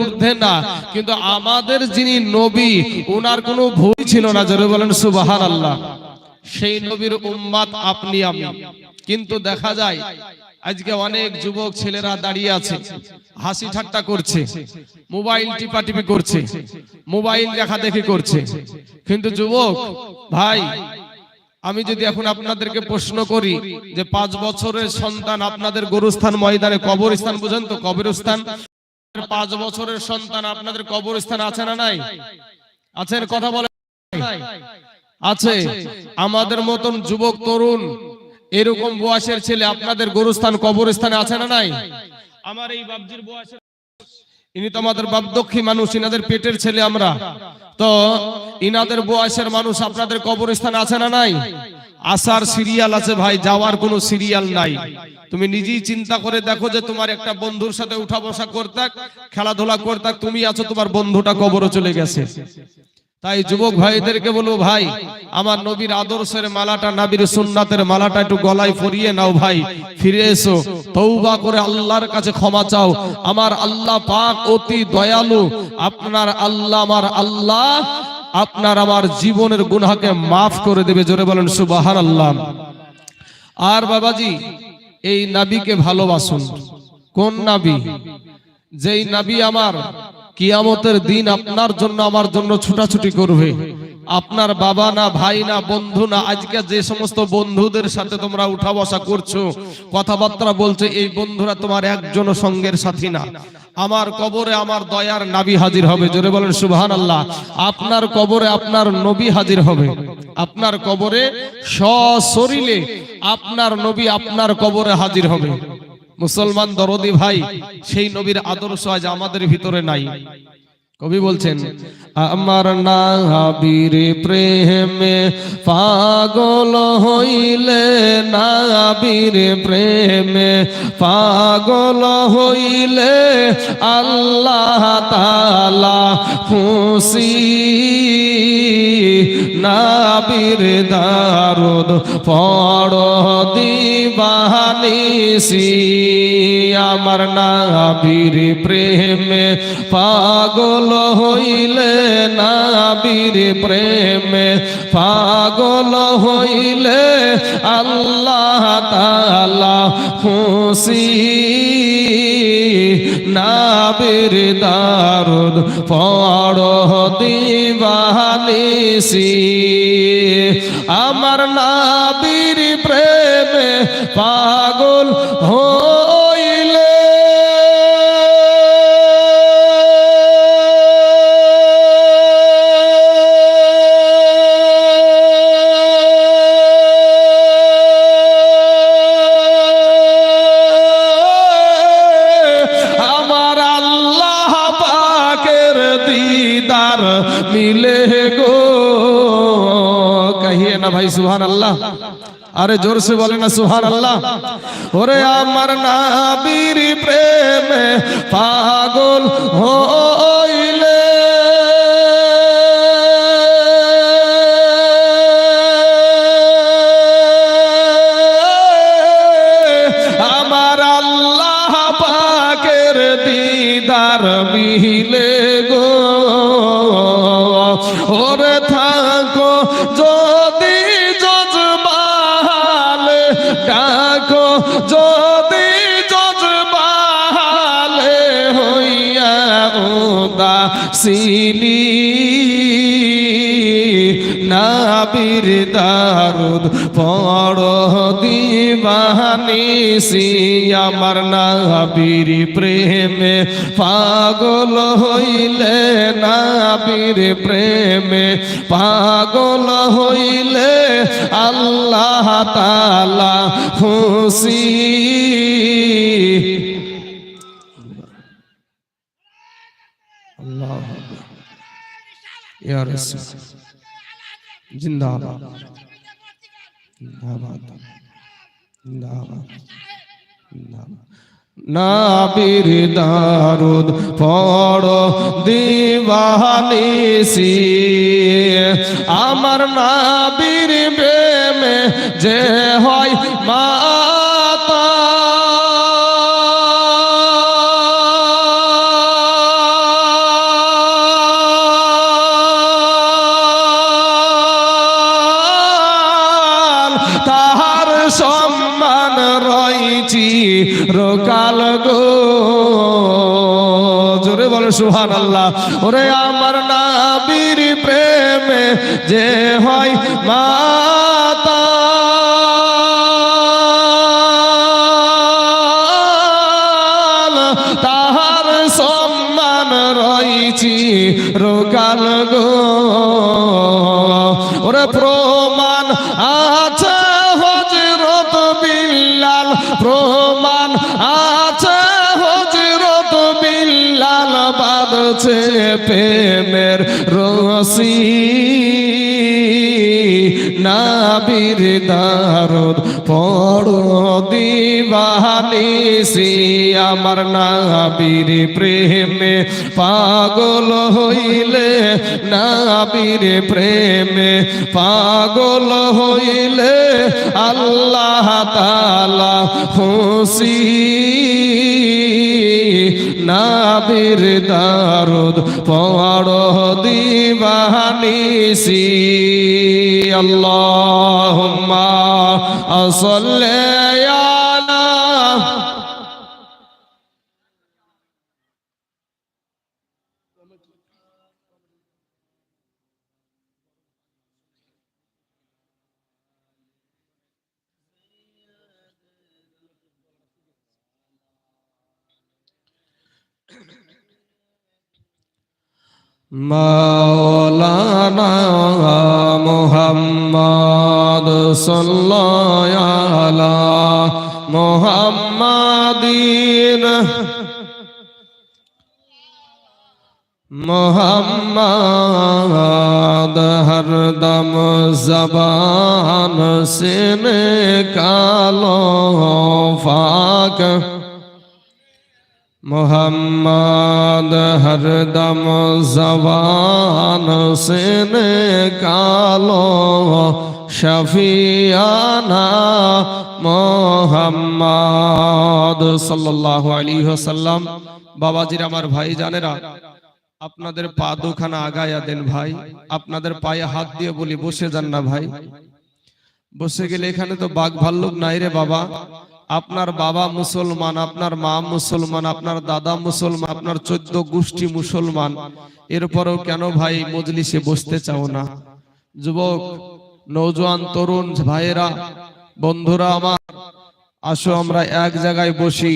ঊর্ধ্বে না। কিন্তু আমাদের যিনি নবী ওনার কোনো ভুল ছিল না, জোরে বলেন সুবাহান আল্লাহ সেই নবীর উম্মাদ আপনি, আমি। কিন্তু দেখা যায়, আজকে অনেক যুবক ছেলেরা দাঁড়িয়ে আছে, হাসি ঠাট্টা করছে, মোবাইল টিপাটিপি করছে, মোবাইল দেখা দেখি করছে। কিন্তু যুবক, ভাই, আমি যদি এখন আপনাদেরকে প্রশ্ন করি যে পাঁচ বছরের সন্তান আপনাদের গরুস্থান ময়দানে কবরস্থান বুঝেন তো, কবরস্থান? পাঁচ বছরের সন্তান আপনাদের কবরস্থান আছে না নাই? আছেন কথা বলে আছে। আমাদের মতন যুবক তরুণ এরকম বয়সের ছেলে আপনাদের গরুস্থান কবরস্থানে আছে না নাই? আমার এই বাবজির বয়সের ইনি তো আমাদের বাপদক্ষী মানুষ ইনাদের পেটের ছেলে আমরা। তো ইনাদের বয়সের মানুষ আপনাদের কবরস্থান আছে না নাই? আসার সিরিয়াল আছে ভাই, যাওয়ার কোনো সিরিয়াল নাই। তুমি নিজেই চিন্তা করে দেখো যে তোমার একটা বন্ধুর সাথে উঠা বসা করতাক খেলাধুলা করতাক তুমি আছো, তোমার বন্ধুটা কবরে চলে গেছে। তাই যুবক ভাইদেরকে বলব ভাই, আমার নবীর আদর্শের মালাটা, নাবির সুন্নাতের মালাটা একটু গলায় পরিয়ে নাও ভাই, ফিরে এসো তৌবা করে আল্লাহর কাছে ক্ষমা চাও। আমার আল্লাহ পাক অতি দয়ালু, আপনার আল্লাহ আমার আল্লাহ আপনার আমার জীবনের গুনাকে মাফ করে দেবে, জোরে বলেন সুবাহার আল্লাহ আর বাবাজি, এই নাবিকে ভালোবাসুন। কোন নাবি? যেই নাবি আমার কিয়ামতের দিন আপনার জন্য, আমার জন্য ছুটাছুটি করবে। আপনার বাবা না ভাই না বন্ধু না, আজকে যে সমস্ত বন্ধুদের সাথে তোমরা উঠা বসা করছ, কথাবার্তা বলছো, এই বন্ধুরা তোমার একজন সঙ্গের সাথী না। আমার কবরে আমার দয়ার নাবি হাজির হবে, জোরে বলেন সুবহান আল্লাহ আপনার কবরে আপনার নবী হাজির হবে। আপনার কবরে সশরীরে আপনার নবী আপনার কবরে হাজির হবে। মুসলমান দরদি ভাই, সেই নবীর আদর্শ আজ আমাদের ভিতরে নাই। কবি বলছেন আমার নাবির প্রেমে পাগল হইলে নাবির প্রেমে পাগল হইলে আল্লাহ তালা খুশি নাবির দারুদ পড় দিবানিসি আমার নাবির প্রেমে পাগল হইলে নাবির প্রেমে পাগল হইলে আল্লাহ তালা খুশি নাবির দারুণ পড় দিবালিসি আমার নাবির প্রেমে পাগল কহিए না ভাই সুহান আল্লাহ আরে জোর সে বলে না সুহান আল্লাহ ওরে আমার নাবির প্রেমে পাগল হইলে। আমার আল্লাহ পাকের দিদার মিলে গো। ওরে থাকো যদি উদাসিনী নাবির দারুদ পড় দিবানিসি আমার নাবির প্রেমে পাগল হইলে নাবির প্রেমে পাগল হইলে আল্লাহ তালা খুশি আল্লাহ ইয়া রাসূল। জিন্দাবাদ। জিন্দাবাদ। জিন্দাবাদ। নাবির দারুদ পড় আমার নাবির যে হয় মাতা রোকাল গো। জোরে বলে সুহান আল্লাহ ওরে আমার নাবির প্রেমে যে হয় মাতা। তাহার সম্মান রোকাল গো। ওরে প্রমাণ আছে বাদছে প্রেমের রসি নাবির দারদ পড়ো দিবানিসি আমার নাবির প্রেমে পাগল হইলে নাবির প্রেমে পাগল হইলে আল্লাহ তালা খুশি। নাবির দারুদ পড় দিবানিসি আল্লাহুম্মা সাল্লি মাওলানা মুহাম্মদ সাল্লাল্লাহু আলা মুহাম্মাদিন। মোহাম্মদ হরদম জবান সিন কালো মোহাম্মদ হরদম জবান সিন কালো শফিয়ানা মোহাম্মদ সাল্লাল্লাহু আলাইহি ওয়াসাল্লাম। বাবাজির আমার ভাই জানেরা, আপনাদের পা দুখানা আগায়া দেন ভাই, আপনাদের পায়ে হাত দিয়ে বলি, বসে যান না ভাই। বসে গেলে এখানে তো বাঘ ভাল্লুক নাই রে বাবা। আপনার বাবা মুসলমান, আপনার মা মুসলমান, আপনার দাদা মুসলমান, আপনার চোদ্দ গোষ্ঠী মুসলমান। এরপরেও কেন ভাই মজলিসে বসতে চাও না? যুবক নৌজওয়ান তরুণ ভাইয়েরা, বন্ধুরা আমার, আসো আমরা এক জায়গায় বসি।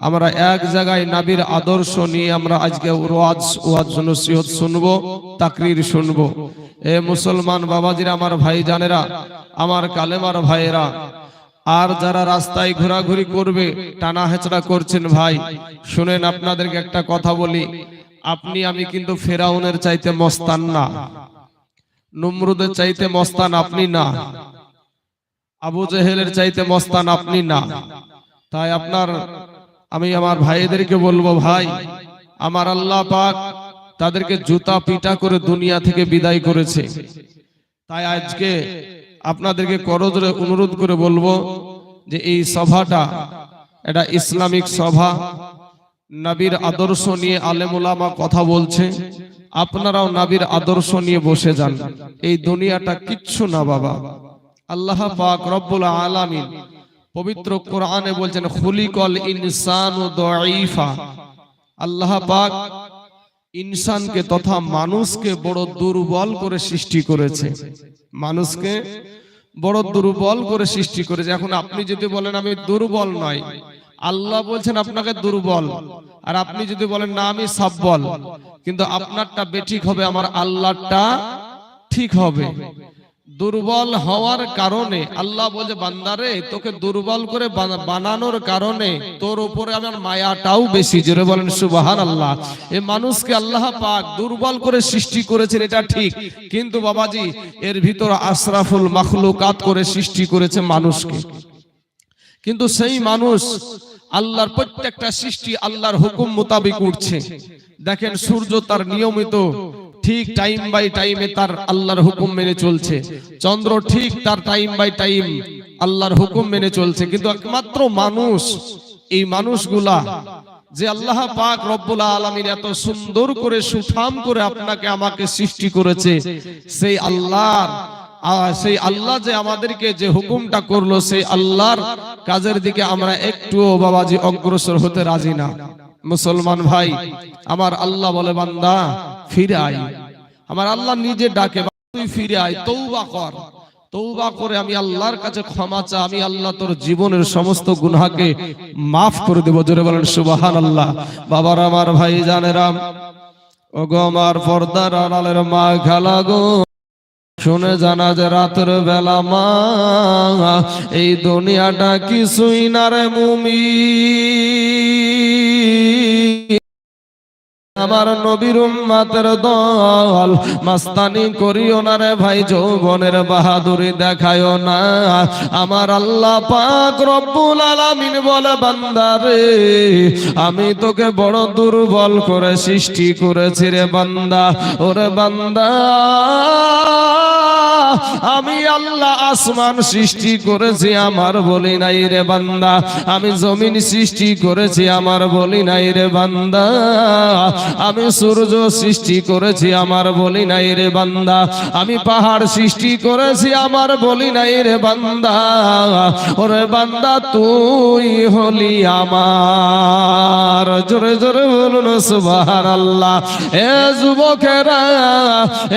আমরা এক জায়গায় নাবির আদর্শ নিয়ে আমরা আজকে ওয়াজ ওয়াজ নসিহত শুনব, তাকরির শুনব। এ মুসলমান বাবাজিরা, আমার ভাই জানেরা আমার কালেমার ভাইয়েরা আর যারা রাস্তায় ঘোরাঘুরি করবে, টানা হেচড়া করছেন ভাই। শুনেন, আপনাদেরকে একটা কথা বলি। আপনি, আমি কিন্তু ফেরাউনের চাইতে মস্তান না। নমরুদের চাইতে মস্তান আপনি না। আবু জেহেলের চাইতে মস্তান আপনি না। তাই আপনার, আমি আমার ভাইদেরকে বলব ভাই, আমার আল্লাহ পাক তাদেরকে জুতা পিটা করে দুনিয়া থেকে বিদায় করেছে। তাই আজকে আপনাদেরকে করজোরে অনুরোধ করে বলব যে এই সভাটা এটা ইসলামিক সভা। নবীর আদর্শ নিয়ে আলেমুলামা কথা বলছে। আপনারাও নবীর আদর্শ নিয়ে বসে যান। এই দুনিয়াটা কিচ্ছু না বাবা। আল্লাহ পাক রব্বুল আলামিন পবিত্র কোরআনে বলছেন, খুলিকল ইনসানু দাঈফা। আল্লাহ পাক ইনসানকে তথা মানুষকে বড় দুর্বল করে সৃষ্টি করেছে। মানুষকে বড় দুর্বল করে সৃষ্টি করেছে। এখন আপনি যদি বলেন আমি দুর্বল নয়, আল্লাহ বলছেন আপনাকে দুর্বল। আর আপনি যদি বলেন না, আমি সাব্বল। কিন্তু আপনারটা বেঠিক হবে, আমার আল্লাহটা ঠিক হবে। দুর্বল হওয়ার কারণে, আল্লাহ বলছে, বান্দারে, তোকে দুর্বল করে বানানোর কারণে তোর উপরে আমার মায়াটাও বেশি। জোরে বলেন সুবাহান আল্লাহ এ মানুষকে আল্লাহ পাক দুর্বল করে সৃষ্টি করেছেন, এটা ঠিক। কিন্তু বাবাজি, এর ভিতর আশরাফুল মাখলুকাত করে সৃষ্টি করেছে মানুষকে। কিন্তু সেই মানুষ আল্লাহর প্রত্যেকটা সৃষ্টি আল্লাহর হুকুম মোতাবেক উঠছে। দেখেন, সূর্য তার নিয়মিত ঠিক টাইম বাই টাইমে তার আল্লাহর হুকুম মেনে চলছে। চন্দ্র ঠিক তার টাইম বাই টাইম আল্লাহর হুকুম মেনে চলছে। কিন্তু একমাত্র মানুষ, এই মানুষগুলা যে আল্লাহ পাক রব্বুল আলামিন এত সুন্দর করে সুঠাম করে আপনাকে আমাকে সৃষ্টি করেছে, সেই আল্লাহর আর সেই আল্লাহ যে আমাদেরকে যে হুকুমটা করল, সেই আল্লাহর কাজের দিকে আমরা একটুও বাবাজি অগ্রসর হতে রাজি না। মুসলমান ভাই, আমার আল্লাহ বলে, বান্দা ফিরে আয়। আমার আল্লাহ নিজে ডাকে তুই ফিরে আয় তৌবা কর। তৌবা করে আমি আল্লাহর কাছে ক্ষমা চা আমি আল্লাহ তোর জীবনের সমস্ত গুনাহকে মাফ করে দেব। জোরে বলেন সুবাহান আল্লাহ বাবার আমার ভাই জানেরাম ওগো আমার পর্দার আড়ালের মা খেলা গো, শুনে জানা যে রাতের বেলা মা, এই দুনিয়াটা কিছুই না রে মুমি আমার নবীর উম্মাতের দল। মাস্তানি করিও না রে ভাই, যৌবনের বাহাদুরি দেখায়ও না। আমার আল্লাহ পাক রব্বুল আলামিন বলে বান্দারে আমি তোকে বড় দুর্বল করে সৃষ্টি করেছি রে বান্দা। ওরে বান্দা। আমি আল্লাহ আসমান সৃষ্টি করেছি, আমার বলি নাই রে বান্দা। আমি জমিন সৃষ্টি করেছি, আমার বলি নাই রে বান্দা। আমি সূর্য সৃষ্টি করেছি, আমার বলি নাই রে বান্দা। আমি পাহাড় সৃষ্টি করেছি, আমার বলি নাই রে বান্দা। ওরে বান্দা, তুই হলি আমার। জোরে জোরে বলুন, সুবহানাল্লাহ। এ যুবকেরা,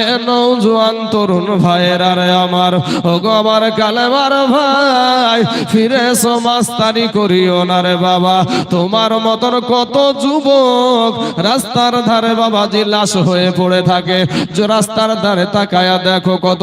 এ নৌজওয়ান তরুণ ভাইয়েরা রে আমার, ওগো আমার কালেমার ভাই, ফিরে সমাস্তানি মাস্তানি করিও না রে বাবা। তোমার মতন কত যুবক রাস্তার ধারে বাবাজি লাশ হয়ে পড়ে থাকে। যে রাস্তার ধারে তাকায়া দেখো কত